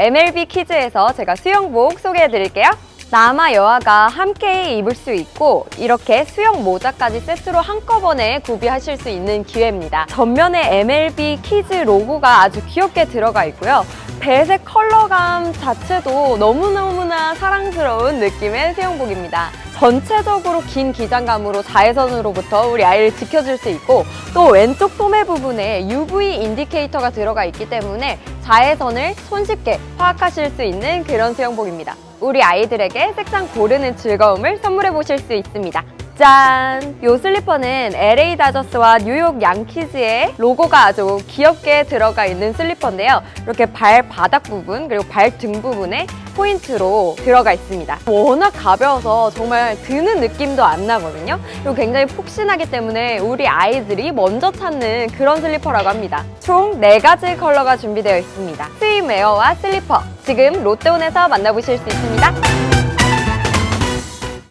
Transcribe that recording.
MLB 키즈에서 제가 수영복 소개해 드릴게요. 남아 여아가 함께 입을 수 있고 이렇게 수영 모자까지 세트로 한꺼번에 구비하실 수 있는 기회입니다. 전면에 MLB 키즈 로고가 아주 귀엽게 들어가 있고요. 배색 컬러감 자체도 너무너무 나 사랑스러운 느낌의 수영복입니다. 전체적으로 긴 기장감으로 자외선으로부터 우리 아이를 지켜줄 수 있고 또 왼쪽 소매 부분에 UV 인디케이터가 들어가 있기 때문에 자외선을 손쉽게 파악하실 수 있는 그런 수영복입니다. 우리 아이들에게 색상 고르는 즐거움을 선물해 보실 수 있습니다. 짠! 요 슬리퍼는 LA 다저스와 뉴욕 양키즈의 로고가 아주 귀엽게 들어가 있는 슬리퍼인데요. 이렇게 발 바닥 부분 그리고 발 등 부분에 포인트로 들어가 있습니다. 워낙 가벼워서 정말 드는 느낌도 안 나거든요. 그리고 굉장히 폭신하기 때문에 우리 아이들이 먼저 찾는 그런 슬리퍼라고 합니다. 총 4가지 컬러가 준비되어 있습니다. 스위메어와 슬리퍼. 지금 롯데온에서 만나보실 수 있습니다.